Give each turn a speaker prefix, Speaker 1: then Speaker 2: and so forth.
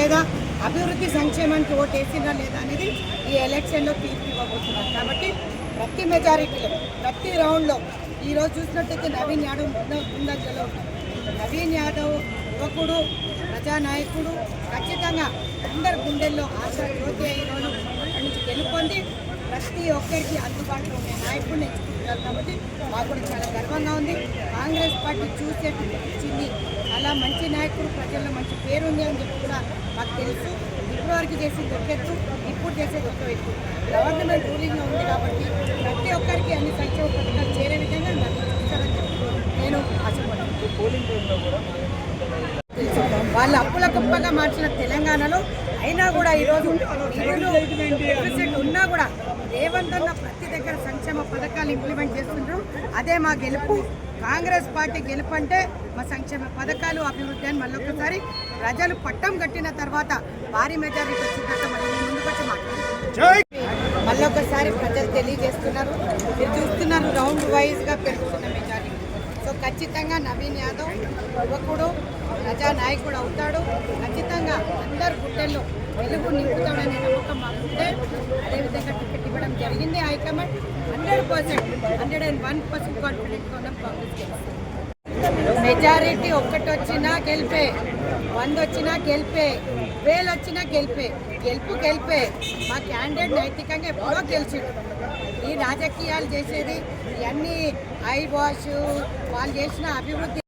Speaker 1: లేదా అభివృద్ధి సంక్షేమానికి ఓటు వేసిందా లేదా అనేది ఈ ఎలక్షన్లో తీర్పు ఇవ్వబోతున్నారు కాబట్టి ప్రతి మెజారిటీలో ప్రతి రౌండ్లో ఈరోజు చూసినట్టయితే నవీన్ యాదవ్ ముందంజలో నవీన్ యాదవ్ యువకుడు ప్రజానాయకుడు ఖచ్చితంగా అందరి గుండెల్లో ఆశ జ్యోతి ఈరోజు నుంచి గెలుపొంది ప్రతి ఒక్కరికి అందుబాటులో ఉండే నాయకుడిని ఎంచుకుంటున్నారు. కాబట్టి మాకు కూడా చాలా గర్వంగా ఉంది. కాంగ్రెస్ పార్టీ చూసేట్టు ఇచ్చింది అలా మంచి నాయకుడు ప్రజల్లో మంచి పేరు ఉంది అని చెప్పి కూడా మాకు తెలుసు. ఇప్పటివరకు చేసింది ఒక ఇప్పుడు చేసేది ఒక ఎత్తు గవర్నమెంట్ రూలింగ్లో ఉంది కాబట్టి ప్రతి ఒక్కరికి అన్ని సంక్షేమ పథకాలు చేరే విధంగా నాకు చూస్తారని చెప్పి నేను ఆశపడుతున్నాను. తెలుసు. వాళ్ళ అప్పుల గొప్పగా మార్చిన తెలంగాణలో అయినా కూడా ఈరోజు ఉన్నా కూడా రేవంత్ అన్న ప్రతి దగ్గర సంక్షేమ పథకాలు ఇంప్లిమెంట్ చేస్తుంటారు అదే మా గెలుపు. కాంగ్రెస్ పార్టీ గెలుపు అంటే మా సంక్షేమ పథకాలు అభివృద్ధి అని మళ్ళొకసారి ప్రజలు పట్టం కట్టిన తర్వాత భారీ మెజారిటీ వచ్చిన తర్వాత మళ్ళీ ముందుకొచ్చి ముందుకు మాట్లాడుతున్నాం. మళ్ళొకసారి ప్రజలు తెలియజేస్తున్నారు. మీరు చూస్తున్నారు రౌండ్ వైజ్గా పెరుగుతున్న మెజారిటీ. సో ఖచ్చితంగా నవీన్ యాదవ్ యువకుడు ప్రజానాయకుడు అవుతాడు. ఖచ్చితంగా అందరు గుండెల్లో వెలుగు నింపుతాడనే నమ్మకం మాకుంటే అదేవిధంగా టికెట్ ఇవ్వడం జరిగింది high command. Hundred percent hundred and one percent కాన్ఫిడెంట్గా ఉన్నాం కాంగ్రెస్ మెజారిటీ ఒక్కటి వచ్చినా గెలిపే వంద వచ్చినా గెలిపే వేలు వచ్చినా గెలిపే గెలుపు గెలిపే. మా క్యాండిడేట్ నైతికంగా ఎప్పుడో గెలిచిండు. ఈ రాజకీయాలు చేసేది ఇవన్నీ ఐ వాష్ వాళ్ళు చేసిన అభివృద్ధి